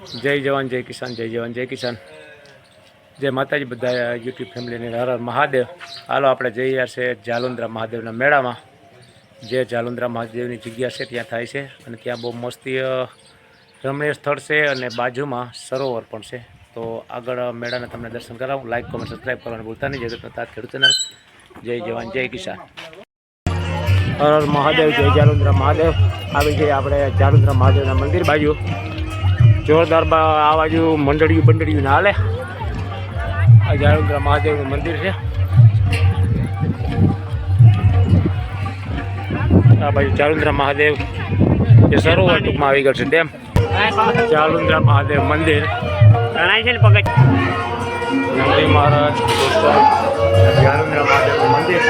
જય જવાન, જય કિસાન, જય જવાન, જય કિસાન. જય માતાજી બધા યુટ્યુબ ફેમિલીને. હર હર મહાદેવ. હાલો, આપણે જઈ છે જાલુંદ્રા મહાદેવના મેળામાં. જે જાલુંદ્રા મહાદેવની જગ્યા છે, ત્યાં થાય છે અને ત્યાં બહુ મસ્તી રમણીય સ્થળ છે અને બાજુમાં સરોવર પણ છે. તો આગળ મેળાને તમને દર્શન કરાવું. લાઇક કોમેન્ટ સબસ્ક્રાઈબ કરવાનું ભૂલતા નહીં. જગતના તાત ખેડૂત ચેનલ. જય જવાન, જય કિસાન. હર મહાદેવ, જય જાલુંદ્રા મહાદેવ. આવી જઈએ આપણે જાલુંદ્રા મહાદેવના મંદિર બાજુ. જોરદાર બા આ બાજુ મંડળિયું બંડળિયું ના હાલે. આ જાલુંદ્રા મહાદેવનું મંદિર છે. આ બાજુ ચારુંદ્રા મહાદેવ જે સરોવર ટૂંકમાં આવી ગયું છે ડેમ. ચારુંદ્રા મહાદેવ મંદિર. ગણાય છે ને પગજ નંદી મહારાજ ચારુંદ્રા મહાદેવ મંદિર.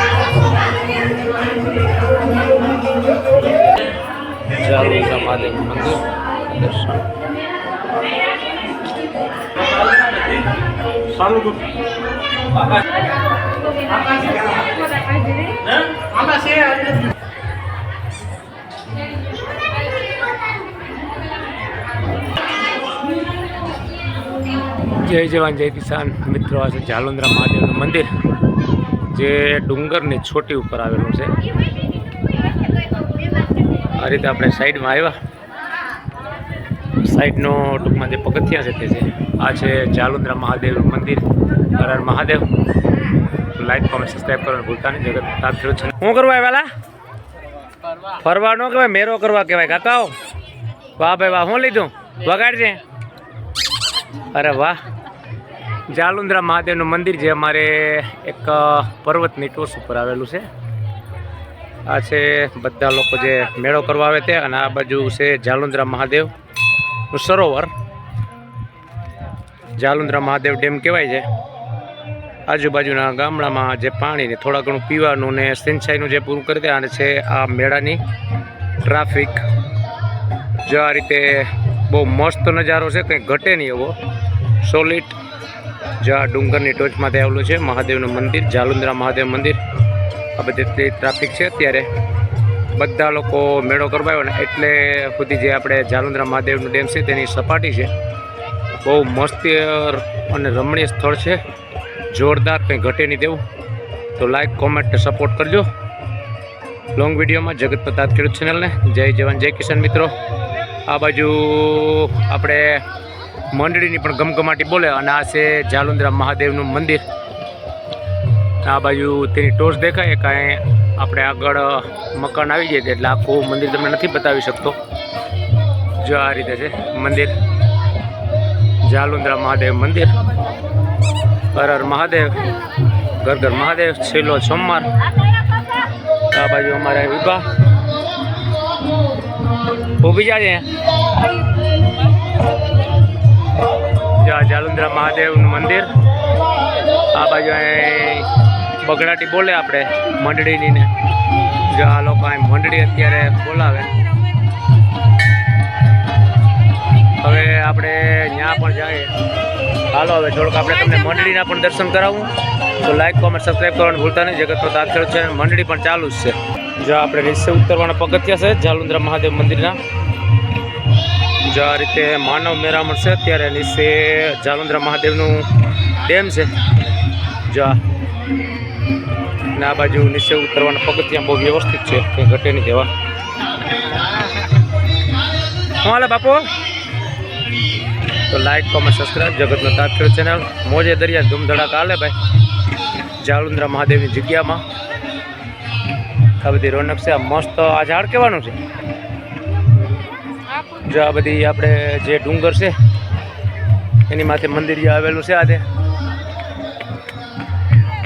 ચારુંદ્રા મહાદેવનું મંદિર. દર્શન જય જવાન જય કિસાન. મિત્રો આ છે જાલુંદ્રા મહાદેવનું મંદિર જે ડુંગરની ચોટી ઉપર આવેલું છે. આ રીતે આપણે સાઈડમાં આવ્યા. સાઈડનો ટૂંકમાં જે પગથિયા છે તે છે. આ છે જાલુંદ્રા મહાદેવનું મંદિર. Har Mahadev. Like, comment subscribe કરવાનું ભૂલતા નહીં. જગત તાત છે શું કરવા વેલા ફરવા ન કહેવાય, મેરો કરવા કહેવાય. કાકાઓ વાહ ભાઈ વાહ શું લીધું? વગાડજે. અરે વાહ. જાલુંદ્રા મહાદેવનું મંદિર જે અમારે એક પર્વતની ટોચ ઉપર આવેલું છે. આ છે બધા લોકો જે મેળો કરવા આવે તે અને આ બાજુ છે જાલુંદ્રા મહાદેવનું સરોવર. જાલુંદ્રા મહાદેવ ડેમ કહેવાય છે. આજુબાજુના ગામડામાં જે પાણીને થોડા ઘણું પીવાનું ને સિંચાઈનું જે પૂરું કરી દે અને છે આ મેળાની ટ્રાફિક. જો આ રીતે બહુ મસ્ત નજારો છે, કંઈ ઘટે નહીં એવો. સોલિડ જો આ ડુંગરની ટોચમાંથી આવેલું છે મહાદેવનું મંદિર, જાલુંદ્રા મહાદેવ મંદિર. આ બધી ટ્રાફિક છે અત્યારે. બધા લોકો મેળો કરવા આવ્યો ને એટલે સુધી જે આપણે જાલુંદ્રા મહાદેવનું ડેમ છે તેની સપાટી છે. બહુ મસ્ત અને રમણીય સ્થળ છે. જોરદાર કંઈ ઘટે નહીં દેવું તો લાઈક કોમેન્ટ સપોર્ટ કરજો. લોંગ વિડીયોમાં જગત પ્રતાપ ખેડૂત ચેનલને જય જવાન, જય કિશન મિત્રો. આ બાજુ આપણે મંડળીની પણ ગમગમાટી બોલે અને આ છે જાલુંદ્રા મહાદેવનું મંદિર. આ બાજુ તેની ટોચ દેખાય, કાંઈ આપણે આગળ મકાન આવી જાય એટલે આખું મંદિર તમને નથી બતાવી શકતો. જો આ રીતે છે, મંદિર. જાલુંદ્રા મહાદેવ મંદિર. હર હર મહાદેવ. ઘર ઘર મહાદેવ. છેલ્લો સોમવાર. આ બાજુ અમારે વિભા. ઊભી જાય જાલુંદ્રા મહાદેવનું મંદિર. આ બાજુ અહીં બગડાટી બોલે આપણે મંડળીની ને જો આ લોકો અહીં મંડળી અત્યારે બોલાવે. હવે આપણે ત્યાં પણ જઈએ. હાલો, હવે થોડુંક આપણે તમને મંડળીના પણ દર્શન કરાવું. તો લાઈક કોમેન્ટ સબસ્ક્રાઈબ કરવાનું ભૂલતા નહીં. જગત તો તાત્કાલિક છે મંડળી પણ ચાલુ જ છે. જો આપણે નીચે ઉતરવાના પગથિયા છે, જાલુંદ્રા મહાદેવ મંદિરના. જો આ રીતે માનવ મેરામણ છે, અત્યારે નીચે જાલુંદ્રા મહાદેવનું ડેમ છે. જો આ ને આ બાજુ નીચે ઉતરવાના પગથિયા બહુ વ્યવસ્થિત છે, કંઈ ઘટે નહીં જવા હું હાલે બાપુ? તો લાઈક કોમેન્ટ સબસ્ક્રાઈબ જગતનો તાત્કાલિક ચેનલ મોજે દરિયા ધૂમધડાક હાલે ભાઈ. જાલુંદ્રા મહાદેવની જગ્યામાં. આ બધી રોનક છે, આ મસ્ત, આ ઝાડ કહેવાનું છે? જો આ બધી આપણે જે ડુંગર છે, એની માથે મંદિર આવેલું છે આ તે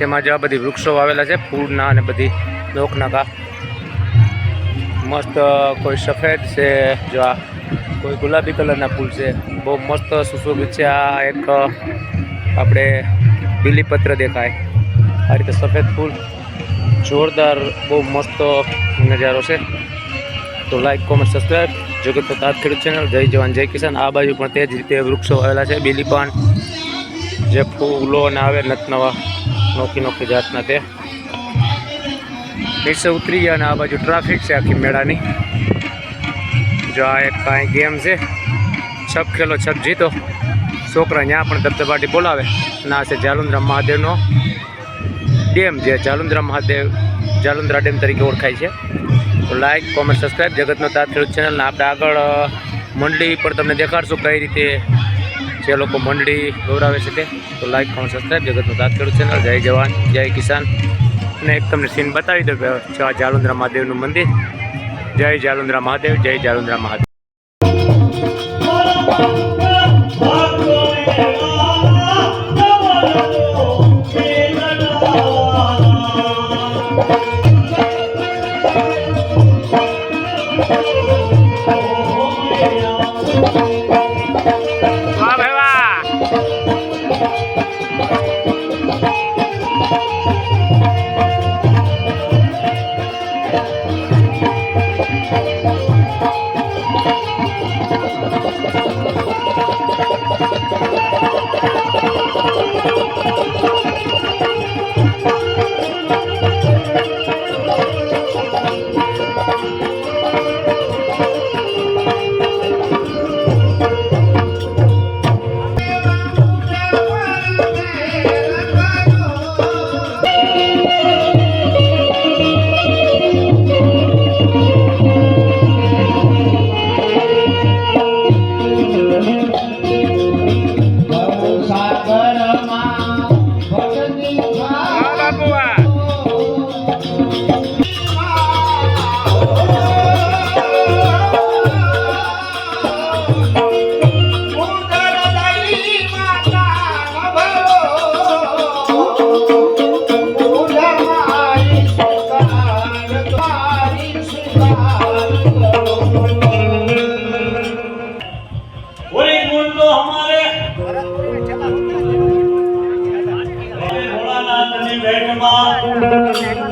તેમાં જેવા બધી વૃક્ષો આવેલા છે, ફૂલના અને બધી લોકના કા મસ્ત કોઈ સફેદ છે, જો આ કોઈ ગુલાબી કલરના ફૂલ છે. બહુ મસ્ત સુશોભિત છે, આ એક આપણે બીલીપત્ર દેખાય. આ રીતે સફેદ ફૂલ, જોરદાર, બહુ મસ્ત નજારો છે. તો લાઈક કોમેન્ટ સબસ્ક્રાઈબ જગત પ્રતાપ ખેડૂત ચેનલ જય જવાન, જય કિસાન. આ બાજુ પણ તે જ રીતે વૃક્ષો આવેલા છે. બીલીપાન, જે ફૂલો ને આવે નતનવા નોખી નોખી જાતના તે. નીચે ઉતરી ગયા અને આ બાજુ ટ્રાફિક છે આખી મેળાની. જો આ એક કાંઈ ગેમ છે. છપ ખેલો છપ જીતો. છોકરા ત્યાં પણ ધબધબાટી બોલાવે. અને આ છે જાલુંદ્રા મહાદેવનો ડેમ જે જાલુંદ્રા મહાદેવ, જાલુંદ્રા ડેમ તરીકે ઓળખાય છે. તો લાઇક કોમેન્ટ સબસ્ક્રાઈબ જગતનો તાત ખેડૂત ચેનલને આપણે આગળ મંડળી પર તમને દેખાડશું કઈ રીતે જે લોકો મંડળી દોરાવે છે તે, તો લાઈક કોમેન્ટ સબસ્ક્રાઈબ જગતનું તાત ખેડૂત ચેનલ જય જવાન, જય કિસાન. અને એક તમને સીન બતાવી દઉં કે આ જાલુંદ્રા મહાદેવનું મંદિર. જય જાલુંદ્રા મહાદેવ, જય જાલુંદ્રા મહાદેવ. વાહ दो हमारे भोलानाथ ने भेंट मां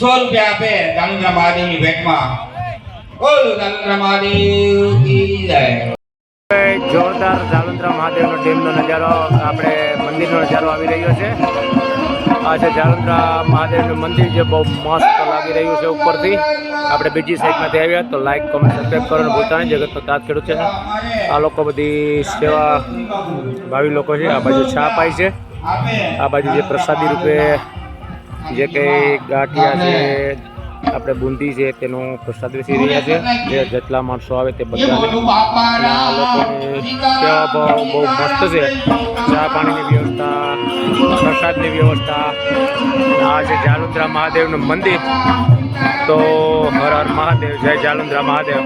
સો રૂપિયા આપે જાનુદ્રા મહાદેવની ભેટમાં. બોલો જાનુદ્રા મહાદેવ, કી જય? જોરદાર જાલુંદ્રા મહાદેવનો ડેમનો નજારો, આપણે મંદિરનો નજારો આવી રહ્યો છે. આ છે જાલુંદ્રા મહાદેવનું મંદિર જે બહુ મસ્ત લાગી રહ્યું છે ઉપરથી. આપણે બીજી સાઈડમાંથી આવ્યા તો લાઈક કોમેન્ટ સબસ્ક્રાઈબ કરવાનું ભૂલતા નહીં. જગતનો તાત ખેડૂત છે. આ લોકો બધી સેવા ભાવિ લોકો છે. આ બાજુ છા પાય છે. આ બાજુ જે પ્રસાદી રૂપે જે કંઈ ગાંઠિયા છે આપણે બુંદી છે તેનું પ્રસાદ વેચી રહ્યા છે. જે જેટલા માણસો આવે તે બધા લોકોની સેવા ભાવ બહુ મસ્ત છે. ચા પાણીની વ્યવસ્થા પ્રસાદની વ્યવસ્થા આ છે જાલુંદ્રા મહાદેવનું મંદિર તો હર હર મહાદેવ જય જાલુંદ્રા મહાદેવ.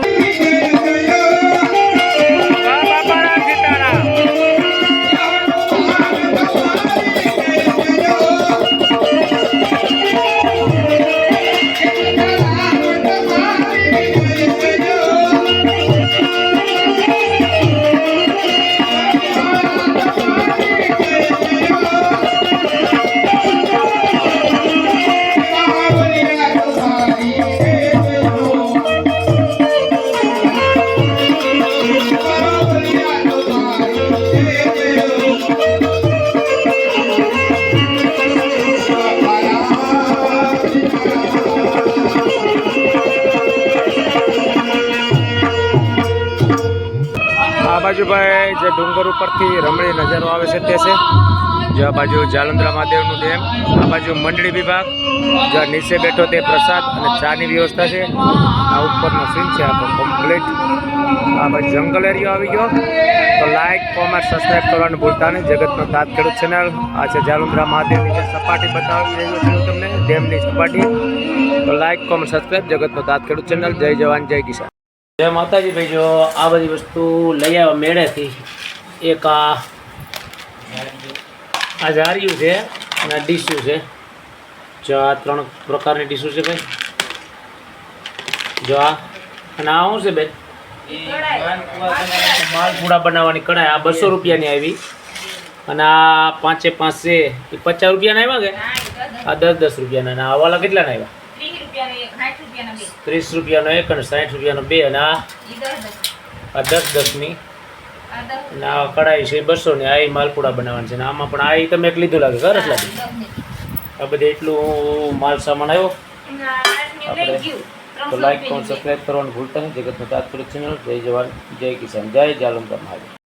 આ બાજુ ભાઈ જે ડુંગર ઉપરથી રમણીય નજારો આવે છે તે છે. જો આ બાજુ જાલંધરા મહાદેવનું ડેમ, આ બાજુ મંડળી વિભાગ જ્યાં નીચે બેઠો તે પ્રસાદ અને ચાની વ્યવસ્થા છે. આ ઉપરનો સીન છે આપણો કમ્પ્લીટ આ બાજુ જંગલ એરિયો આવી ગયો. તો લાઇક કોમેન્ટ સબસ્ક્રાઈબ કરવાનું ભૂલતા નહીં. જગતનો તાત ખેડૂત ચેનલ આ છે જાલુંદ્રા મહાદેવની જે સપાટી બતાવી રહ્યો છું તમને, ડેમની સપાટી. તો લાઇક કોમેન્ટ સબસ્ક્રાઈબ જગતનો તાત ખેડૂત ચેનલ જય જવાન, જય કિસાન. જય માતાજી ભાઈ, જો આ બધી વસ્તુ લઈ આવ્યા મેળેથી. એક આ આ જારિયું છે અને ડીશું છે. જો આ ત્રણ પ્રકારની ડીશું છે ભાઈ. જો આ અને આ શું છે બેન? માલપુડા બનાવવાની કઢાઈ. આ બસો રૂપિયાની આવી. અને આ પાંચે પાંચ છે એ પચાસ રૂપિયાના આવ્યા કે? આ દસ દસ રૂપિયાના. આ વાલા કેટલાના આવ્યા? ત્રીસ રૂપિયાનો એક અને સાઠ રૂપિયાનો બે અને આ આ દસ દસની. અને આ કઢાઈ છે બસો ને આ માલપુડા બનાવવાની છે. ને આમાં પણ આ તમે એક લીધું લાગે ઘર લાગે આ બધે એટલું માલ સામાન આવ્યો. આપણે તો લાઈક કોણ સબસ્ક્રાઈબ કરવાનું ભૂલતા નહીં. જગતનો તાત્પર્ય ચેનલ જય જવાન જય કિસાન. જય જાલમ મહાદેવ.